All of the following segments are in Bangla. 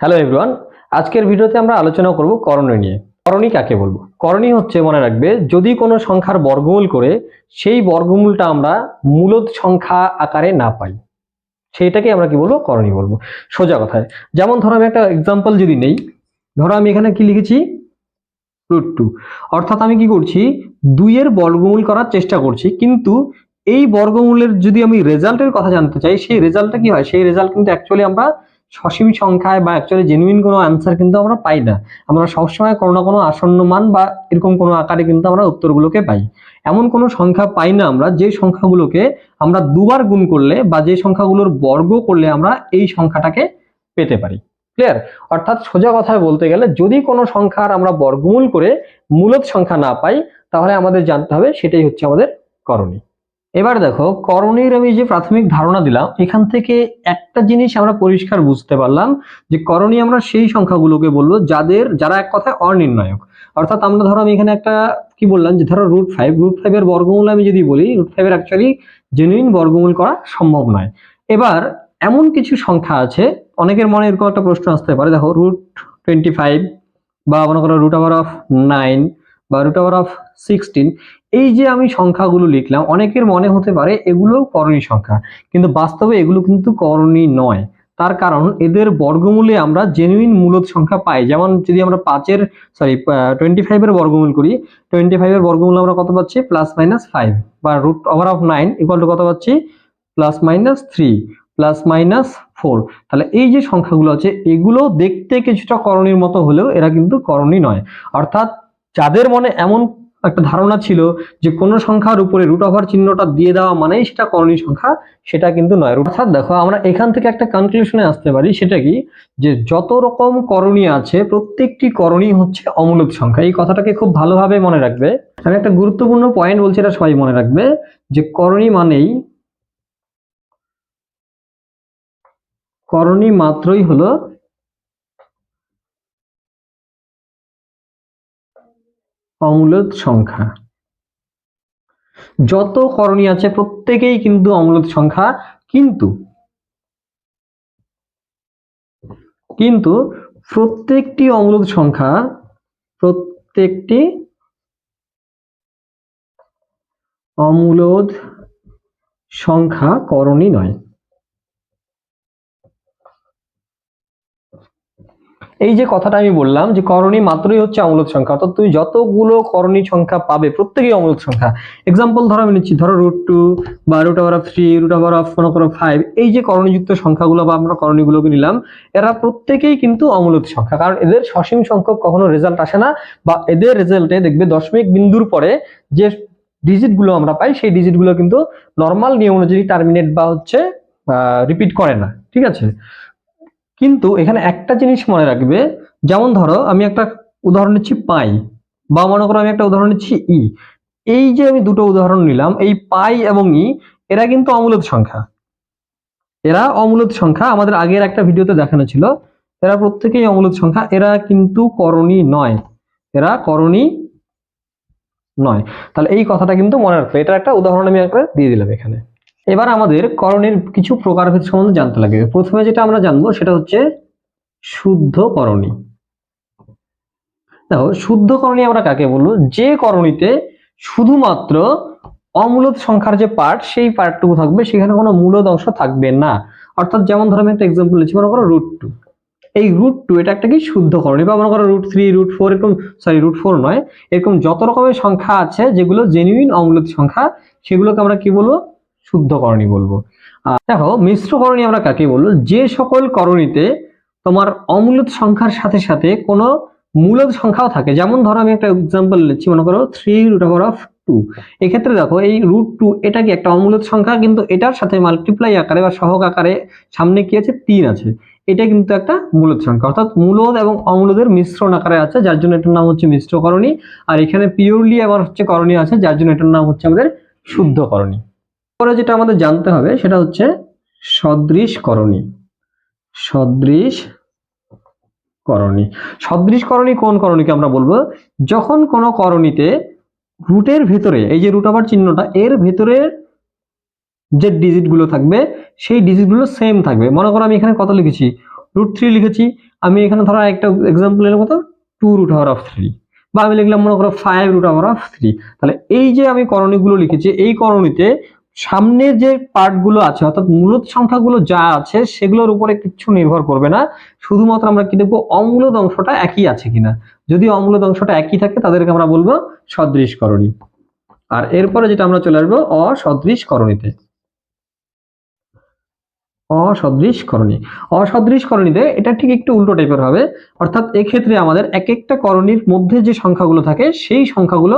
হ্যালো এভরিওয়ান আজকের ভিডিওতে আমরা আলোচনা করব করণী নিয়ে। করণী কাকে বলব? করণী হচ্ছে, মনে রাখবে, যদি কোনো সংখ্যার বর্গমূল করে, সেই বর্গমূলটা আমরা মূলত সংখ্যা আকারে না পাই। সেইটাকে আমরা কি বলব? করণী বলব। সোজা কথায়, যেমন ধরো আমি একটা এক্সাম্পল যদি নেই, ধরো আমি এখানে কি লিখেছি? রুট টু অর্থাৎ আমি কি করছি? দুইয়ের বর্গমূল করার চেষ্টা করছি, কিন্তু এই বর্গমূলের যদি আমি রেজাল্টের কথা জানতে চাই, সেই রেজাল্টটা কি হয়? সেই রেজাল্ট কিন্তু অ্যাকচুয়ালি আমরা সসীম সংখ্যায় বা অ্যাকচুয়ালি জেনুইন কোনো অ্যান্সার কিন্তু আমরা পাই না। আমরা সবসময় কোনো না কোনো আসন্ন মান বা এরকম কোনো আকারে কিন্তু আমরা উত্তরগুলোকে পাই। এমন কোনো সংখ্যা পাই না আমরা, যে সংখ্যাগুলোকে আমরা দুবার গুণ করলে বা যে সংখ্যাগুলোর বর্গ করলে আমরা এই সংখ্যাটাকে পেতে পারি। ক্লিয়ার অর্থাৎ সোজা কথায় বলতে গেলে, যদি কোনো সংখ্যার আমরা বর্গমূল করে মূলত সংখ্যা না পাই, তাহলে আমাদের জানতে হবে সেটাই হচ্ছে আমাদের করণী। এবার দেখো, করণীর আমি যে প্রাথমিক ধারণা দিলাম, এখান থেকে একটা জিনিস আমরা পরিষ্কার বুঝতে পারলাম যে করণী আমরা সেই সংখ্যাগুলোকে বলব যাদের, যারা এক কথায় অনির্ণায়ক। অর্থাৎ আমরা ধরো আমি এখানে একটা কি বললাম যে ধরো রুট ফাইভ রুট ফাইভের বর্গমূল আমি যদি বলি রুট ফাইভের অ্যাকচুয়ালি জেনুইন বর্গমূল করা সম্ভব নয়। এবার এমন কিছু সংখ্যা আছে, অনেকের মনে এরকম একটা প্রশ্ন আসতে পারে, দেখো রুট টোয়েন্টি ফাইভ বা মনে করো রুট আওয়ার অফ নাইন বা রুট আওয়ার অফ সিক্সটিন এই যে আমি সংখ্যাগুলো লিখলাম, অনেকের মনে হতে পারে এগুলো করণী সংখ্যা, কিন্তু বাস্তবে এগুলো কিন্তু করণী নয়। তার কারণ এদের বর্গমূলে আমরা জেনুইন মূলত সংখ্যা পাই। যেমন যদি আমরা পাঁচের সরি টোয়েন্টি ফাইভের বর্গমূল করি টোয়েন্টি ফাইভের বর্গমূল আমরা কত পাচ্ছি? প্লাস মাইনাস ফাইভ বা root over of nine equal to কত পাচ্ছি? Plus minus three plus minus four তাহলে এই যে সংখ্যাগুলো আছে, এগুলো দেখতে কিছুটা করণীর মতো হলেও এরা কিন্তু করণী নয়। অর্থাৎ যাদের মনে এমন একটা ধারণা ছিল যে কোনো সংখ্যার উপরে রুট ওভার চিহ্নটা দিয়ে দেওয়া মানেই সেটা করণী সংখ্যা, সেটা কিন্তু নয়। অর্থাৎ দেখো, আমরা এখান থেকে একটা কনক্লুশনে আসতে পারি, সেটা কি? যে যত রকম করণী আছে, প্রত্যেকটি করণী হচ্ছে অমূলক সংখ্যা। এই কথাটাকে খুব ভালোভাবে মনে রাখবে। আমি একটা গুরুত্বপূর্ণ পয়েন্ট বলছি, এটা সবাই মনে রাখবে, যে করণী মানেই করণী মাত্রই হলো অমূলদ সংখ্যা। যত করণী আছে প্রত্যেকেই কিন্তু অমূলদ সংখ্যা, কিন্তু কিন্তু প্রত্যেকটি অমূলদ সংখ্যা, প্রত্যেকটি অমূলদ সংখ্যা করণী নয়। এই যে কথাটা আমি বললাম যে করণী মাত্রই হচ্ছে অমূলক সংখ্যা, অর্থাৎ তুমি যতগুলো করণী সংখ্যা পাবে, প্রত্যেকেই অমূলক সংখ্যা। এক্সাম্পল ধরো আমি নিচ্ছি, ধরো রুট টু বা root over of three root over of মনে করো ফাইভ এই যে করণীযুক্ত সংখ্যাগুলো বা আমরা করণীগুলোকে নিলাম, এরা প্রত্যেকেই কিন্তু অমূলক সংখ্যা, কারণ এদের সসীম সংখ্যক কখনো রেজাল্ট আসে না বা এদের রেজাল্টে দেখবে দশমিক বিন্দুর পরে যে ডিজিটগুলো আমরা পাই, সেই ডিজিটগুলো কিন্তু নর্মাল নিয়ম অনুযায়ী টার্মিনেট বা হচ্ছে রিপিট করে না, ঠিক আছে? কিন্তু এখানে একটা জিনিস মনে রাখবে, যেমন ধরো আমি একটা উদাহরণ নিচ্ছি পাই, বা মনে করো আমি একটা উদাহরণ নিচ্ছি ই। এই যে আমি দুটো উদাহরণ নিলাম, এই পাই এবং ই, এরা কিন্তু অমূলদ সংখ্যা। এরা অমূলদ সংখ্যা, আমাদের আগের একটা ভিডিওতে দেখানো ছিল, এরা প্রত্যেকেই অমূলত সংখ্যা, এরা কিন্তু করণী নয়। এরা করণী নয়। তাহলে এই কথাটা কিন্তু মনে রাখবে। এটার একটা উদাহরণ আমি একবার দিয়ে দিলাম এখানে। এবার আমাদের করণের কিছু প্রকারভেদ সম্বন্ধে জানতে লাগবে প্রথমে যেটা আমরা জানব সেটা হচ্ছে শুদ্ধ করণী। দেখো, শুদ্ধ করণী আমরা কাকে বলব? যে করণীতে শুধুমাত্র অমূলদ সংখ্যার যে পার্ট সেই পার্টটুকু থাকবে, সেখানে কোনো মূলদ অংশ থাকবে না। অর্থাৎ যেমন ধরো আমি একটা এক্সাম্পল দিচ্ছি, মনে করো রুট টু এই রুট টু এটা একটা কি? শুদ্ধ করণী বা মনে করো রুট থ্রি রুট ফোর এরকম সরি রুট ফোর নয়, এরকম যত রকমের সংখ্যা আছে, যেগুলো জেনুইন অমূলদ সংখ্যা, সেগুলোকে আমরা কি বলব? শুদ্ধ করণী বলব। দেখো, মিশ্র করণী আমরা কাকে বলব? যে সকল করণীতে তোমার অমূলত সংখ্যার সাথে সাথে কোনো মূলত সংখ্যাও থাকে। যেমন ধরো, আমি একটা এক্সাম্পল নিচ্ছি মনে করো three root over of two এক্ষেত্রে দেখো, এই রুট টু এটা কি একটা অমূলত সংখ্যা? কিন্তু এটার সাথে মাল্টিপ্লাই আকারে বা সহগ আকারে সামনে কি আছে? তিন আছে। এটা কিন্তু একটা মূলত সংখ্যা। অর্থাৎ মূলদ এবং অমূলদের মিশ্রণ আকারে আছে, যার জন্য এটার নাম হচ্ছে মিশ্র করণী। আর এখানে পিওরলি আবার হচ্ছে করণী আছে, যার জন্য এটার নাম হচ্ছে আমাদের শুদ্ধ করণী। পরে যেটা আমাদের জানতে হবে, সেটা হচ্ছে সদৃশ করণী সদৃশ করণী সদৃশ করণী কোন করণীকে আমরা বলব? যখন কোনো করণীতে রুটের ভেতরে, এই যে রুট ওভার চিহ্নটা, এর ভেতরে যে ডিজিটগুলো থাকবে, সেই ডিজিটগুলো সেম থাকবে। মনে করো আমি এখানে কত লিখেছি? রুট থ্রি লিখেছি। আমি এখানে ধরো একটা এক্সাম্পল এর মতো two root over of three বা আমি লিখলাম মনে করো five root over of three তাহলে এই যে আমি করণীগুলো লিখেছি, এই করণীতে সামনের যে পার্টগুলো আছে, অর্থাৎ মূলত সংখ্যাগুলো যা আছে, সেগুলোর উপরে কিছু নির্ভর করবে না। শুধুমাত্র আমরা কি দেখব, অমূলদ অংশটা একই আছে কিনা। যদি অমূলদ অংশটা একই থাকে, তাদেরকে আমরা বলব সদৃশ করণী আর এরপরে যেটা আমরা চলে আসব অসদৃশ করণীতে অসদৃশ করণী অসদৃশ করণীতে এটা ঠিক একটু উল্টো টাইপের হবে। অর্থাৎ এক্ষেত্রে আমাদের এক একটা করণীর মধ্যে যে সংখ্যাগুলো থাকে, সেই সংখ্যাগুলো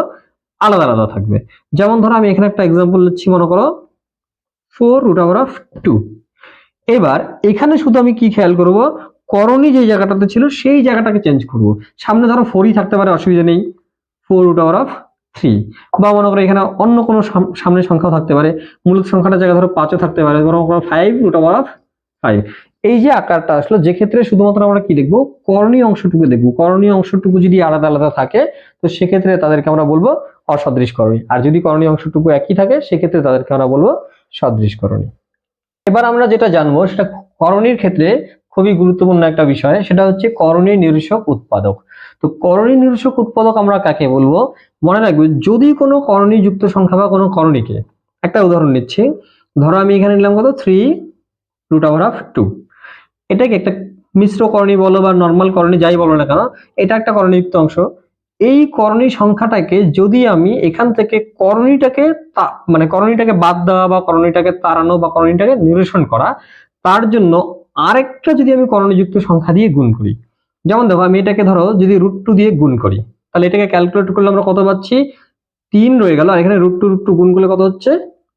আলাদা আলাদা থাকবে। যেমন ধরো আমি এখানে একটা এক্সাম্পল দিচ্ছি মনে করো four root over of two এবার এখানে শুধু আমি কি খেয়াল করব? করণী যে জায়গাটাতে ছিল, সেই জায়গাটাকে চেঞ্জ করব। সামনে ধরো ফোরই থাকতে পারে, অসুবিধা নেই। Four root over of three বা মনে করো এখানে অন্য কোনো সাম- সামনের সংখ্যাও থাকতে পারে। মূলত সংখ্যাটার জায়গায় ধরো পাঁচও থাকতে পারে, মনে করো five root over of five এই যে আকারটা আসলো, যে ক্ষেত্রে শুধুমাত্র আমরা কি দেখব? করণীয় অংশটুকু দেখব। করণীয় অংশটুকু যদি আলাদা আলাদা থাকে, তো সেক্ষেত্রে তাদেরকে আমরা বলব অসদৃশ করণী আর যদি করণীয় অংশটুকু একই থাকে, সেক্ষেত্রে তাদেরকে আমরা বলব সদৃশ করণী এবার আমরা যেটা জানব, সেটা করণীর ক্ষেত্রে খুবই গুরুত্বপূর্ণ একটা বিষয়, সেটা হচ্ছে করণীয় নিরূষক উৎপাদক। তো করণীয় নিরূষক উৎপাদক আমরা কাকে বলব? মনে রাখবে, যদি কোনো করণী যুক্ত সংখ্যা বা কোনো করণীকে, একটা উদাহরণ নিচ্ছি। ধরো আমি এখানে নিলাম কত? Three root over of two এটাকে একটা মিশ্র করণী বলো বা নর্মাল করণী যাই বলো না কেন, এটা একটা করণীযুক্ত অংশ। এই করণী সংখ্যাটাকে যদি আমি এখান থেকে করণীটাকে মানে করণীটাকে বাদ দেওয়া বা করণীটাকে তাড়ানো বা করণীটাকে নিরসন করা, তার জন্য আরেকটা যদি আমি করণীযুক্ত সংখ্যা দিয়ে গুণ করি। যেমন দেখো, আমি এটাকে ধরো যদি রুট টু দিয়ে গুণ করি, তাহলে এটাকে ক্যালকুলেট করলে আমরা কত পাচ্ছি? তিন রয়ে গেল, আর এখানে রুট টু রুট টু গুণ করলে কত হচ্ছে?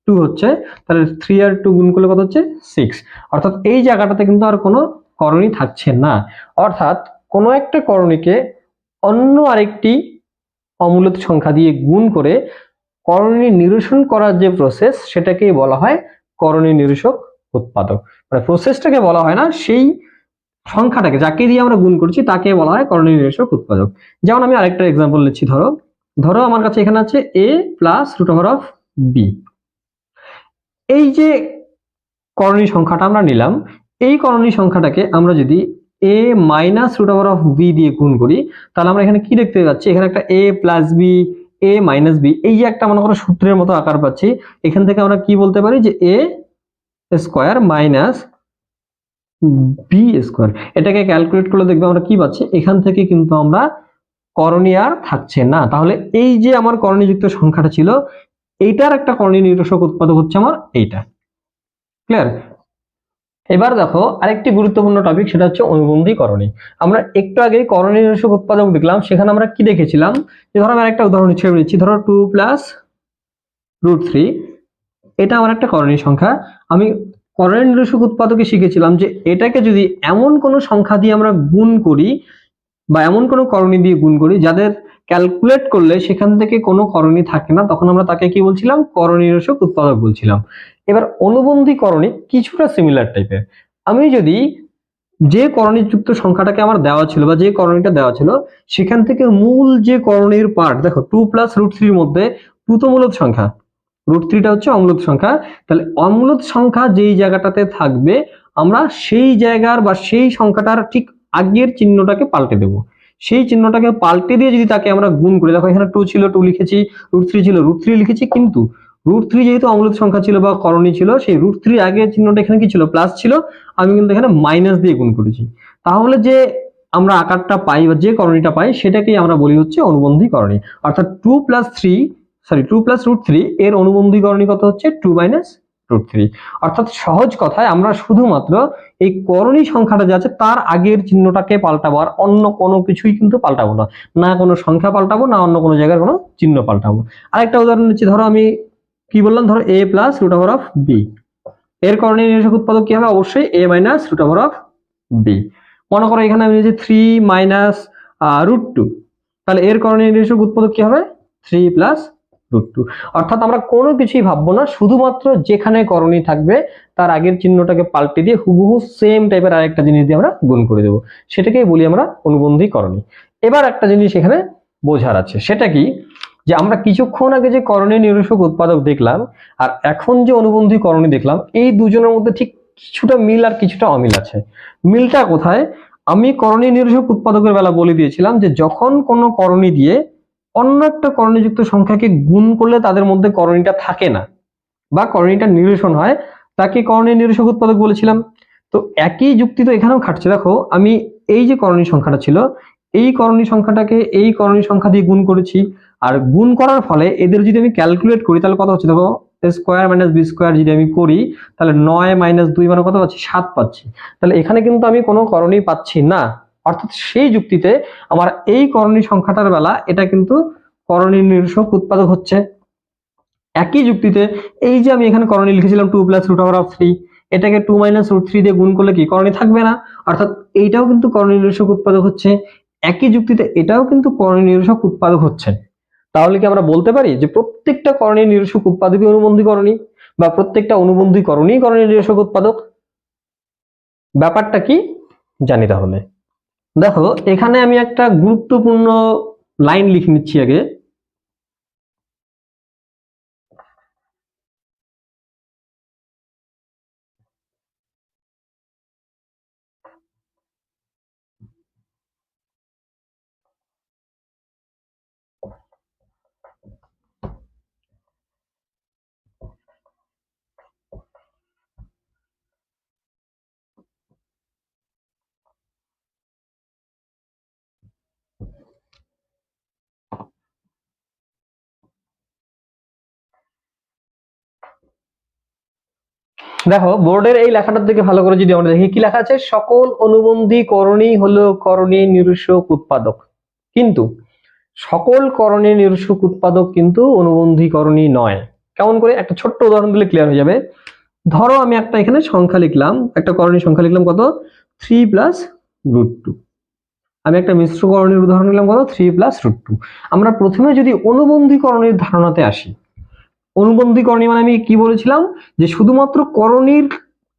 টু হচ্ছে, তাহলে থ্রি আর টু গুণ করলে কত হচ্ছে? সিক্স অর্থাৎ এই জায়গাটাতে কিন্তু আর কোনো করণী থাকছে না। অর্থাৎ কোনো একটা করণীকে অন্য আরেকটি অমূলত সংখ্যা দিয়ে গুণ করে করণী নিরসন করার যে প্রসেস সেটাকেই বলা হয় করণী নিরসক উৎপাদক। মানে প্রসেসটাকে বলা হয় না, সেই সংখ্যাটাকে, যাকে দিয়ে আমরা গুণ করছি, তাকে বলা হয় করণী নিরসক উৎপাদক। যেমন আমি আরেকটা এক্সাম্পল নিচ্ছি, ধরো। ধরো, আমার কাছে এখানে আছে A plus root over of B এই যে করণী সংখ্যাটা আমরা নিলাম, এই করণী সংখ্যাটাকে আমরা যদি A minus root over of B দিয়ে গুণ করি, তাহলে আমরা এখানে কি দেখতে পাচ্ছি? এখানে একটা A plus B A minus B এই যে একটা মনে করো সূত্রের মতো আকার পাচ্ছি, এখান থেকে আমরা কি বলতে পারি যে A square minus B square এটাকে ক্যালকুলেট করলে দেখবে আমরা কি পাচ্ছি? এখান থেকে কিন্তু আমরা করণী আর থাকছে না। তাহলে এই যে আমার করণীযুক্ত সংখ্যাটা ছিল, এইটার একটা করণী নিরসক উৎপাদক হচ্ছে আমার এইটা। ক্লিয়ার এবার দেখো আরেকটি গুরুত্বপূর্ণ টপিক সেটা হচ্ছে অনুবন্ধী করণী আমরা একটু আগে করণীয় নিরসক উৎপাদক দেখলাম, সেখানে আমরা কি দেখেছিলাম? যে ধরো আমি একটা উদাহরণ হিসেবে নিচ্ছি ধরো টু প্লাস রুট থ্রি এটা আমার একটা করণীয় সংখ্যা। আমি করণীয় নিরসক উৎপাদকে শিখেছিলাম যে এটাকে যদি এমন কোনো সংখ্যা দিয়ে আমরা গুণ করি বা এমন কোনো করণী দিয়ে গুণ করি যাদের ক্যালকুলেট করলে সেখান থেকে কোনো করণী থাকে না। তখন আমরা তাকে কি বলছিলাম? করণী নিরসক উৎপাদক বলছিলাম। এবার অনুবন্ধী করণী কিছুটা সিমিলার টাইপের আমি যদি যে করণীযুক্ত সংখ্যাটাকে আমার দেওয়া ছিল বা যে করণীটা দেওয়া ছিল, সেখান থেকে মূল যে করণীর পার্ট দেখো টু প্লাস রুট থ্রির মধ্যে টু তো মূলত সংখ্যা। রুট থ্রিটা হচ্ছে অমূলত সংখ্যা। তাহলে অমূলত সংখ্যা যেই জায়গাটাতে থাকবে, আমরা সেই জায়গার বা সেই সংখ্যাটার ঠিক আগের চিহ্নটাকে পাল্টে দেব। সেই চিহ্নটাকে পাল্টে দিয়ে যদি তাকে আমরা গুণ করি, দেখো এখানে টু ছিল টু লিখেছি রুট থ্রি ছিল রুট থ্রি লিখেছি, কিন্তু রুট থ্রি যেহেতু অমূলত সংখ্যা ছিল বা করণী ছিল, সেই রুট থ্রি আগে চিহ্নটা এখানে কি ছিল? প্লাস ছিল, আমি কিন্তু এখানে মাইনাস দিয়ে গুণ করেছি। তাহলে যে আমরা আকারটা পাই বা যে করণীটা পাই, সেটাকেই আমরা বলি হচ্ছে অনুবন্ধী করণী অর্থাৎ two plus three sorry two plus root three এর অনুবন্ধী করণী কত হচ্ছে? টু মাইনাস রুট থ্রি অর্থাৎ সহজ কথায় আমরা শুধুমাত্র এই করণী সংখ্যাটা যে আছে, তার আগের চিহ্নটাকে পাল্টাবো, আর অন্য কোনো কিছুই কিন্তু পাল্টাবো না। না কোনো সংখ্যা পাল্টাবো, না অন্য কোনো জায়গার কোনো চিহ্ন পাল্টাবো। আরেকটা উদাহরণ নিচ্ছি ধরো আমি কি বললাম? ধরো A plus root over of B এর করণীয় নিরসক উৎপাদক কি হবে? অবশ্যই A minus root over of B মনে করো এখানে আমি নিয়েছি থ্রি মাইনাস রুট টু তাহলে এর করণীয় নিরসক উৎপাদক কি হবে? থ্রি প্লাস রুট টু অর্থাৎ আমরা কোনো কিছুই ভাববো না, শুধুমাত্র যেখানে করণী থাকবে তার আগের চিহ্নটাকে পাল্টে দিয়ে হুবহু সেম টাইপের আরেকটা জিনিস দিয়ে আমরা গুণ করে দেবো। সেটাকেই বলি আমরা অনুবন্ধী করণী। এবার একটা জিনিস এখানে বোঝার আছে, সেটা কি? যে আমরা কিছুক্ষণ আগে যে করণীয় নিরসক উৎপাদক দেখলাম আর এখন যে অনুবন্ধী করণী দেখলাম, এই দুজনের মধ্যে ঠিক কিছুটা মিল আর কিছুটা অমিল আছে। মিলটা কোথায়? আমি করণী নিরসক উৎপাদকের বেলা বলে দিয়েছিলাম যে যখন কোনো করণী দিয়ে অন্য একটা করণীযুক্ত সংখ্যাকে গুণ করলে তাদের মধ্যে করণীটা থাকে না বা করণীটা নিরসন হয়। তাকে করণীয় নিরসক উৎপাদক বলেছিলাম। তো একই যুক্তি তো এখানেও খাটছে। দেখো, আমি এই যে করণী সংখ্যাটা ছিল, এই করণী সংখ্যাটাকে এই করণী সংখ্যা দিয়ে গুণ করেছি। আর গুণ করার ফলে এদের যদি আমি ক্যালকুলেট করি, তাহলে কত হচ্ছে? দেখো স্কোয়ার মাইনাস বি স্কোয়ার যদি আমি করি, তাহলে নয় মাইনাস দুই মানে কত পাচ্ছি? সাত পাচ্ছি। তাহলে এখানে কিন্তু আমি কোনো করণী পাচ্ছি না। অর্থাৎ সেই যুক্তিতে আমার এই করণী সংখ্যাটার বেলা এটা কিন্তু করণী নিরসক উৎপাদক হচ্ছে। একই যুক্তিতে এই যে আমি এখানে করণী লিখেছিলাম two plus root over of three এটাকে টু মাইনাস রুট থ্রি দিয়ে গুণ করলে কি? করণী থাকবে না। অর্থাৎ এইটাও কিন্তু করণী নিরসক উৎপাদক হচ্ছে। একই যুক্তিতে এটাও কিন্তু করণী নিরসক উৎপাদক হচ্ছে। তাহলে কি আমরা বলতে পারি যে প্রত্যেকটা করণী নিরসক উৎপাদকই অনুবন্ধী করণী বা প্রত্যেকটা অনুবন্ধী করণী করণী নিরসক উৎপাদক? ব্যাপারটা কি? জানি তাহলে। দেখো এখানে আমি একটা গুরুত্বপূর্ণ লাইন লিখে নিচ্ছি আগে। দেখো, বোর্ডের এই লেখাটার দিকে ভালো করে যদি আমরা দেখি, কি লেখা আছে? সকল অনুবন্ধী করণী হলো করণী নিরসক উৎপাদক। কিন্তু সকল করণী নিরসক উৎপাদক কিন্তু অনুবন্ধী করণী নয়। কেমন করে? একটা ছোট্ট উদাহরণ দিলে ক্লিয়ার হয়ে যাবে। ধরো, আমি একটা এখানে সংখ্যা লিখলাম। একটা করণী সংখ্যা লিখলাম কত? থ্রি প্লাস রুট টু আমি একটা মিশ্র করণীর উদাহরণ নিলাম কত? থ্রি প্লাস রুট টু আমরা প্রথমে যদি অনুবন্ধী করণীর ধারণাতে আসি অনুবন্ধী করণী মানে আমি কি বলেছিলাম? যে শুধুমাত্র করণীর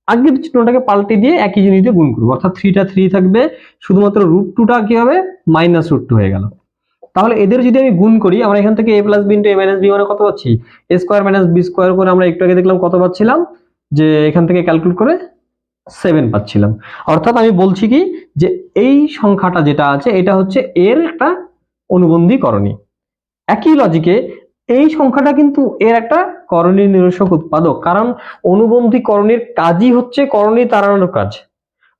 আগের চিহ্নটাকে পাল্টে দিয়ে একই জিনিস গুণ করব। অর্থাৎ থ্রিটা থ্রি থাকবে, শুধুমাত্র রুট টুটা কি হবে? মাইনাস রুট টু হয়ে গেল। তাহলে এদের যদি আমি গুণ করি, আমরা এখান থেকে A plus B into A minus B মানে কত পাচ্ছি? A square minus B square করে আমরা একটু আগে দেখলাম কত পাচ্ছিলাম? যে এখান থেকে ক্যালকুলেট করে সেভেন পাচ্ছিলাম। অর্থাৎ আমি বলছি কি? যে এই সংখ্যাটা যেটা আছে, এটা হচ্ছে এর একটা অনুবন্ধী করণী একই লজিকে এই সংখ্যাটা কিন্তু এর একটা করণী নিরসক উৎপাদক। কারণ অনুবন্ধী করণীর কাজই হচ্ছে করণী তাড়ানোর কাজ।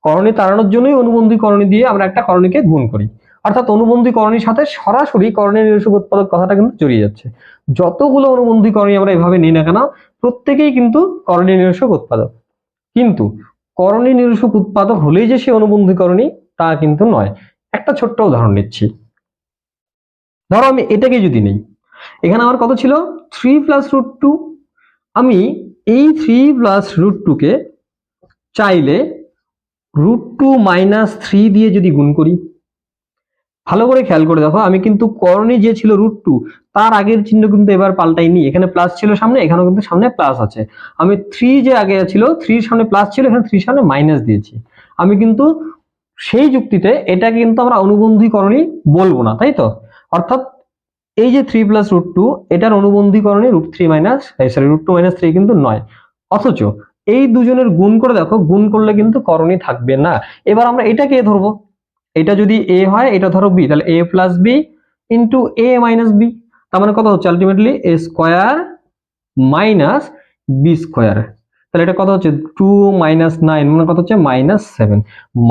করণী তাড়ানোর জন্যই অনুবন্ধী করণী দিয়ে আমরা একটা করণীকে গুণ করি। অর্থাৎ অনুবন্ধী করণীর সাথে সরাসরি করণী নিরসক উৎপাদক কথাটা কিন্তু জড়িয়ে যাচ্ছে। যতগুলো অনুবন্ধী করণী আমরা এভাবে নিই না কেন, প্রত্যেকেই কিন্তু করণী নিরসক উৎপাদক। কিন্তু করণী নিরসক উৎপাদক হলেই যে সে অনুবন্ধী করণী, তা কিন্তু নয়। একটা ছোট্ট উদাহরণ নিচ্ছি। ধরো আমি এটাকে যদি নেই। এখানে আমার কত ছিল? থ্রি প্লাস রুট টু আমি এই থ্রি প্লাস রুট টুকে চাইলে রুট টু মাইনাস থ্রি দিয়ে যদি গুণ করি, ভালো করে খেয়াল করে দেখো, আমি কিন্তু করণী যে ছিল রুট টু তার আগের চিহ্ন কিন্তু এবার পাল্টাইনি। এখানে প্লাস ছিল সামনে, এখানেও কিন্তু সামনে প্লাস আছে। আমি থ্রি যে আগে ছিল থ্রির সামনে প্লাস ছিল, এখানে থ্রির সামনে মাইনাস দিয়েছি। আমি কিন্তু সেই যুক্তিতে এটাকে কিন্তু আমরা অনুবন্ধী করণী বলব না, তাই তো? অর্থাৎ এই যে থ্রি প্লাস রুট টু এটার অনুবন্ধীকরণে root three minus sorry root two minus three কিন্তু নয়। অথচ এই দুজনের গুণ করে দেখো, গুণ করলে কিন্তু করণী থাকবে না। এবার আমরা এটাকে ধরবো? এটা যদি এ হয়, এটা ধরো বি তাহলে A plus B into A minus B তার মানে কত হচ্ছে ultimately A square minus B square তাহলে এটা কত হচ্ছে? টু মাইনাস নাইন মানে কত হচ্ছে? মাইনাস সেভেন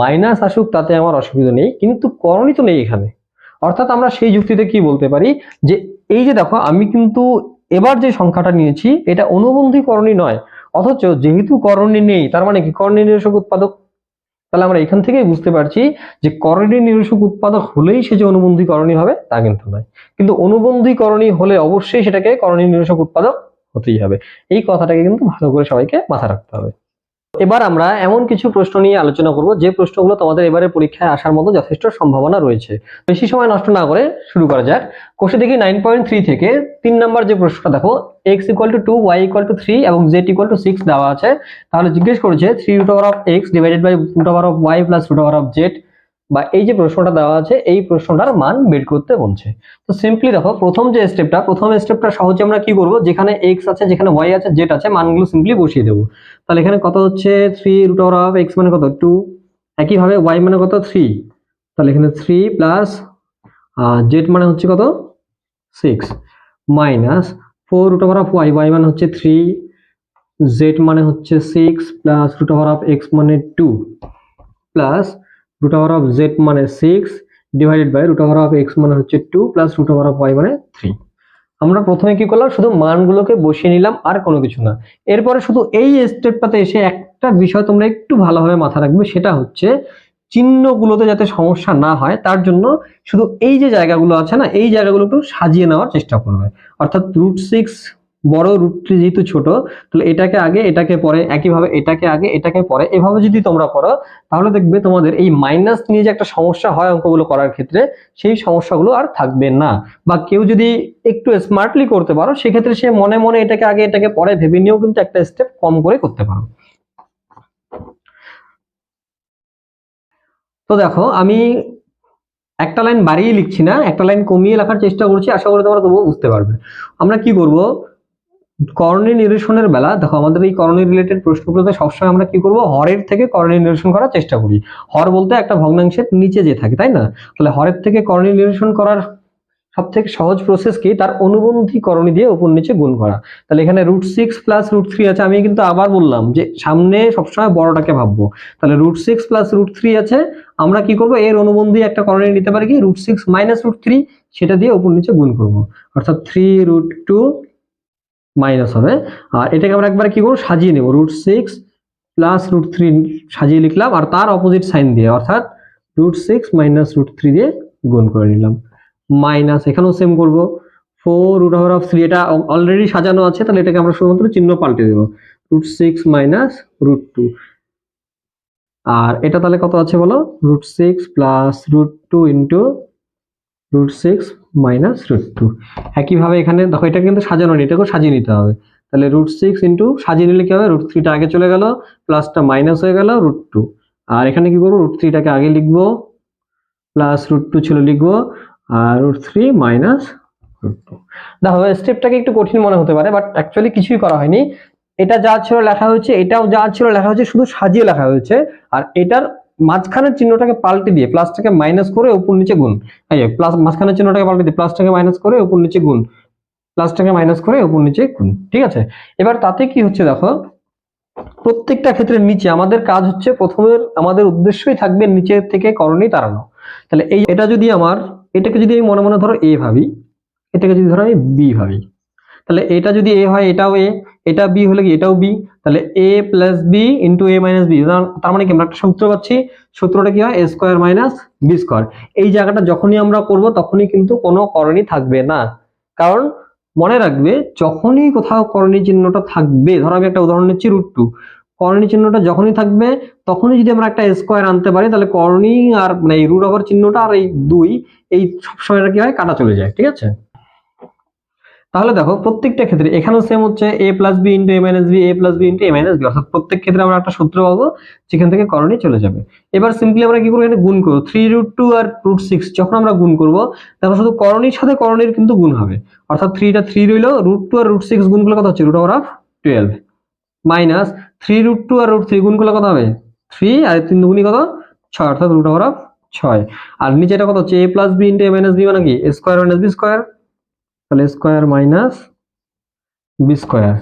মাইনাস আসুক, তাতে আমার অসুবিধা নেই, কিন্তু করণী তো নেই এখানে। অর্থাৎ আমরা সেই যুক্তিতে কি বলতে পারি? যে এই যে দেখো, আমি কিন্তু এবার যে সংখ্যাটা নিয়েছি, এটা অনুবন্ধী করণী নয়। অথচ যেহেতু করণী নেই, তার মানে কি? করণী নিরসক উৎপাদক। তাহলে আমরা এখান থেকেই বুঝতে পারছি যে করণী নিরসক উৎপাদক হলেই সে যে অনুবন্ধী করণী হবে, তা কিন্তু নয়। কিন্তু অনুবন্ধী করণী হলে অবশ্যই সেটাকে করণী নিরসক উৎপাদক হতেই হবে। এই কথাটাকে কিন্তু ভালো করে সবাইকে মাথায় রাখতে হবে। এবার আমরা এমন কিছু প্রশ্ন নিয়ে আলোচনা করব। যে প্রশ্নগুলো তোমাদের এবারে পরীক্ষায় আসার মতো যথেষ্ট সম্ভাবনা রয়েছে। বেশি সময় নষ্ট না করে শুরু করা যাক। কোষে দেখি নাইন পয়েন্ট থ্রি থেকে তিন নাম্বার যে প্রশ্নটা, দেখো X equal to two Y equal to three এবং জেড ইকুয়াল টু সিক্স দেওয়া আছে। তাহলে জিজ্ঞেস করেছে three root over of X divided by root over of Y plus root over of Z বা এই যে প্রশ্নটা দেওয়া আছে, এই প্রশ্নটার মান বের করতে বলছে। তো সিম্পলি দেখো, প্রথম যে স্টেপটা প্রথম স্টেপটা সহজে আমরা কি করব? যেখানে এক্স আছে, যেখানে ওয়াই আছে জেড আছে, মানগুলো সিম্পলি বসিয়ে দেবো। তাহলে এখানে কত হচ্ছে? Three root over of X মানে কত? টু একইভাবে ওয়াই মানে কত? থ্রি তাহলে এখানে থ্রি প্লাস জেড মানে হচ্ছে কত? Six minus four root over of Y Y মানে হচ্ছে থ্রি জেড মানে হচ্ছে six plus root over of X মানে two plus root over of Z মানে six divided by root over of X মানে হচ্ছে two plus root over of Y মানে থ্রি আমরা প্রথমে কি করলাম? শুধু মানগুলোকে বসিয়ে নিলাম, আর কোনো কিছু না। এরপরে শুধু এই স্টেপটাতে এসে একটা বিষয় তোমরা একটু ভালোভাবে মাথা রাখবে, সেটা হচ্ছে চিহ্নগুলোতে যাতে সমস্যা না হয়, তার জন্য শুধু এই যে জায়গাগুলো আছে না, এই জায়গাগুলো একটু সাজিয়ে নেওয়ার চেষ্টা করবে। অর্থাৎ রুট সিক্স বড় রুটটি যেহেতু ছোট, তাহলে এটাকে আগে, এটাকে পরে, একইভাবে এটাকে আগে, এটাকে পরে, এভাবে যদি তোমরা করো, তাহলে দেখবে তোমাদের এই মাইনাস নিয়ে যে একটা সমস্যা হয় অঙ্কগুলো করার ক্ষেত্রে, সেই সমস্যাগুলো আর থাকবে না। বা কেউ যদি একটু স্মার্টলি করতে পারো, সেক্ষেত্রে সে মনে মনে এটাকে আগে, এটাকে পরে ভেবে নিয়েও কিন্তু একটা স্টেপ কম করে করতে পারো। তো দেখো, আমি একটা লাইন বাড়িয়ে লিখছি না, একটা লাইন কমিয়ে লেখার চেষ্টা করছি, আশা করি তোমরা তবুও বুঝতে পারবে। আমরা কি করব? করণী নিরসনের বেলা, দেখো আমাদের এই করণী রিলেটেড প্রশ্নগুলোতে সবসময় আমরা কি করব? হরের থেকে করণী নিরসন করার চেষ্টা করি। হর বলতে একটা ভগ্নাংশের নিচে যে থাকে, তাই না? তাহলে হরের থেকে করণী নিরসন করার সব থেকে সহজ প্রসেস কি? তার অনুবন্ধী করণী দিয়ে উপর নিচে গুণ করা। তাহলে এখানে root six plus root three আছে। আমি কিন্তু আবার বললাম যে সামনে সবসময় বড়টাকে ভাববো। তাহলে root six plus root three আছে। আমরা কি করব? এর অনুবন্ধী একটা করণী নিতে পারি কি? Root six minus root three সেটা দিয়ে উপর নিচে গুণ করব। অর্থাৎ থ্রি রুট টু মাইনাস হবে। আর এটাকে আমরা একবার কি করব? সাজিয়ে নেব। Root six plus root three সাজিয়ে লিখলাম আর তার অপোজিট সাইন দিয়ে, অর্থাৎ root six minus root three দিয়ে গুণ করে নিলাম। মাইনাস এখানেও সেম করব। Four root over of three এটা অলরেডি সাজানো আছে, তাহলে এটাকে আমরা শুধুমাত্র চিহ্ন পাল্টে দেবো। Root six minus root two আর এটা তাহলে কত আছে বলো? Root six plus root two into root six minus root two একইভাবে এখানে দেখো, এটা কিন্তু সাজানো এটাকেও সাজিয়ে নিতে হবে। তাহলে রুট সিক্স ইন্টু সাজিয়ে নিলে কি হবে? রুট থ্রিটা আগে চলে গেল প্লাসটা মাইনাস হয়ে গেল রুট টু আর এখানে কি করব? রুট থ্রিটাকে আগে লিখব প্লাস রুট টু ছিল লিখব, আর root three minus root two দেখো স্টেপটাকে একটু কঠিন মনে হতে পারে বাট অ্যাকচুয়ালি কিছুই করা হয়নি। এটা যা ছিল লেখা হয়েছে, এটাও যা ছিল লেখা হয়েছে, শুধু সাজিয়ে লেখা হয়েছে। আর এটার মাঝখানের চিহ্নটাকে পাল্টে দিয়ে প্লাসটাকে মাইনাস করে উপর নিচে গুণ। প্লাস মাঝখানের চিহ্নটাকে পাল্টে দিয়ে প্লাসটাকে মাইনাস করে উপর নিচে গুণ। প্লাসটাকে মাইনাস করে উপর নিচে গুণ, ঠিক আছে? এবার তাতে কি হচ্ছে দেখো? প্রত্যেকটা ক্ষেত্রে নিচে আমাদের কাজ হচ্ছে প্রথমের আমাদের উদ্দেশ্যই থাকবে নিচে থেকে করণী তাড়ানো। তাহলে এই এটা যদি আমার, এটাকে যদি আমি মনে মনে ধরো এ ভাবি, এটাকে যদি ধরো আমি বি ভাবি। তাহলে এটা যদি এ হয়, এটাও এ এটা বি হলে কি? এটাও বি তাহলে A plus B into A minus B তার মানে কি? আমরা একটা সূত্র পাচ্ছি। সূত্রটা কি হয়? A square minus B square এই জায়গাটা যখনই আমরা করব, তখনই কিন্তু কোনো করণী থাকবে না। কারণ মনে রাখবে, যখনই কোথাও করণী চিহ্নটা থাকবে, ধরো আমি একটা উদাহরণ নিচ্ছি রুট টু করণী চিহ্নটা যখনই থাকবে, তখনই যদি আমরা একটা স্কোয়ার আনতে পারি, তাহলে করণী আর মানে এই রুট ওভার চিহ্নটা আর এই দুই, এই সবসময় কি হয়? কাটা চলে যায়, ঠিক আছে? তাহলে দেখো প্রত্যেকটা ক্ষেত্রে এখানেও সেম হচ্ছে A plus B into A minus B A plus B into A minus B অর্থাৎ প্রত্যেক ক্ষেত্রে আমরা একটা সূত্র পাবো, যেখান থেকে করণী চলে যাবে। এবার সিম্পলি আমরা কি করব? এখানে গুণ করব। থ্রি রুট টু আর রুট সিক্স যখন আমরা গুণ করব দেখো শুধু করণীর সাথে করণীর কিন্তু গুণ হবে। অর্থাৎ থ্রিটা থ্রি রইল রুট টু আর রুট সিক্স গুণ করলে কত হচ্ছে? Root over of twelve minus three root two R root three গুণ করলে কত হবে? থ্রি আর তিন দুগুণি কত? ছয়, অর্থাৎ রুট ওভার অফ ছয়। আর নিচে এটা কত হচ্ছে? A plus B into A minus B মানে কি? স্কোয়ার মাইনাস বি স্কোয়ার তাহলে স্কোয়ার মাইনাস বি স্কোয়ার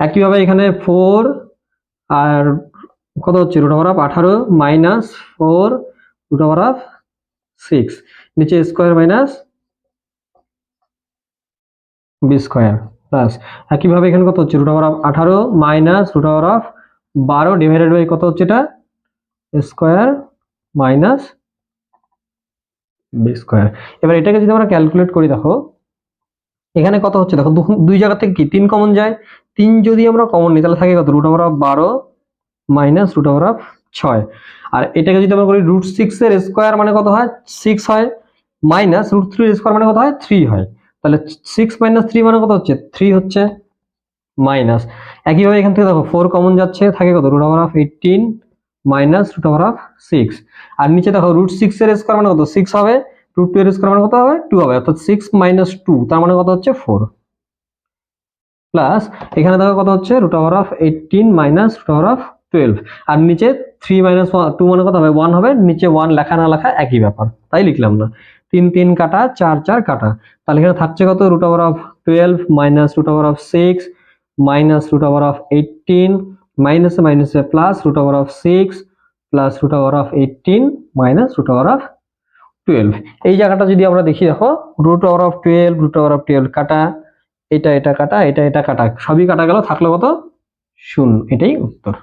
একইভাবে এখানে ফোর আর কত হচ্ছে? রুট ওভার অফ আঠারো minus four root over of six নিচে square minus B square plus একইভাবে এখানে কত হচ্ছে? রুট ওভার অফ আঠারো মাইনাস রুট ওভার অফ বারো ডিভাইডেড বাই কত হচ্ছে এটা? স্কোয়ার মাইনাস বি স্কোয়ার এবার এটাকে যদি আমরা ক্যালকুলেট করি, দেখো এখানে কত হচ্ছে? দেখো দুই জায়গা থেকে কি? তিন কমন যায়। তিন যদি আমরা কমন নিই, তাহলে থাকে কত? রুট অফ বারো মাইনাস রুট অফ ছয়। আর এটাকে যদি আমরা করি রুট সিক্স এর স্কোয়ার মানে কত হয়? সিক্স হয়। মাইনাস রুট থ্রি স্কোয়ার মানে কত হয়? থ্রি হয়। তাহলে সিক্স মাইনাস থ্রি মানে কত হচ্ছে? থ্রি হচ্ছে মাইনাস একইভাবে এখান থেকে দেখো ফোর কমন যাচ্ছে, থাকে কত? Root over of eighteen minus root over of six আর নিচে দেখো রুট সিক্স এর স্কোয়ার মানে কত? সিক্স হবে। রুট টু এর স্কোয়ার মানে কত হবে? টু হবে, অর্থাৎ সিক্স মাইনাস টু তার মানে কত হচ্ছে? ফোর প্লাস এখানে দেখো কত হচ্ছে? Root over of eighteen minus root over of twelve আর নিচে থ্রি মাইনাস টু মানে কত হবে? ওয়ান হবে। নিচে ওয়ান লেখা না লেখা একই ব্যাপার। তাই লিখলাম না। তিন তিন কাটা, চার চার কাটা। তাহলে এখানে থাকছে কত? Root over of twelve minus root over of six minus root over of eighteen minus minus plus root over of six plus root over of eighteen minus root over of twelve এই জায়গাটা যদি আমরা দেখি, দেখো root over of twelve root over of twelve কাটা, এটা এটা কাটা, এটা এটা কাটা, সবই কাটা গেল, থাকলে কত? শূন্য। এটাই উত্তর।